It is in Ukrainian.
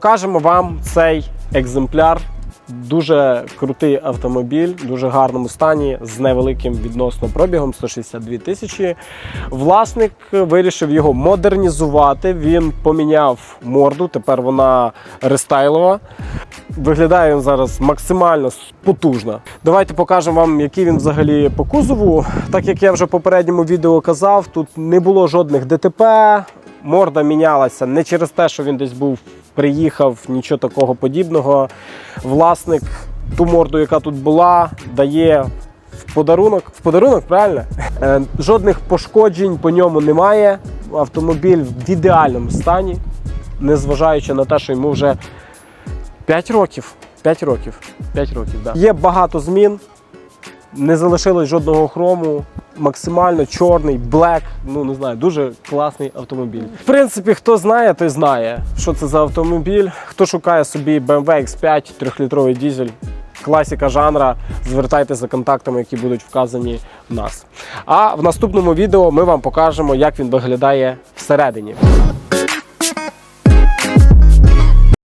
покажемо вам цей екземпляр. Дуже крутий автомобіль, в дуже гарному стані, з невеликим відносно пробігом 162 тисячі. Власник вирішив його модернізувати. Він поміняв морду, тепер вона рестайлова. Виглядає він зараз максимально потужно. Давайте покажемо вам, який він взагалі по кузову. Так як я вже в попередньому відео казав, тут не було жодних ДТП. Морда мінялася не через те, що він десь був, приїхав, нічого такого подібного. Власник ту морду, яка тут була, дає в подарунок. В подарунок, правильно? Е, Жодних пошкоджень по ньому немає. Автомобіль в ідеальному стані, незважаючи на те, що йому вже 5 років. 5 років. 5 років, да. Є багато змін. Не залишилось жодного хрому. Максимально чорний, блек. Ну не знаю, дуже класний автомобіль. В принципі, хто знає, той знає, що це за автомобіль. Хто шукає собі BMW X5, 3-літровий дізель, класіка жанра, звертайтеся за контактами, які будуть вказані в нас. А в наступному відео ми вам покажемо, як він виглядає всередині.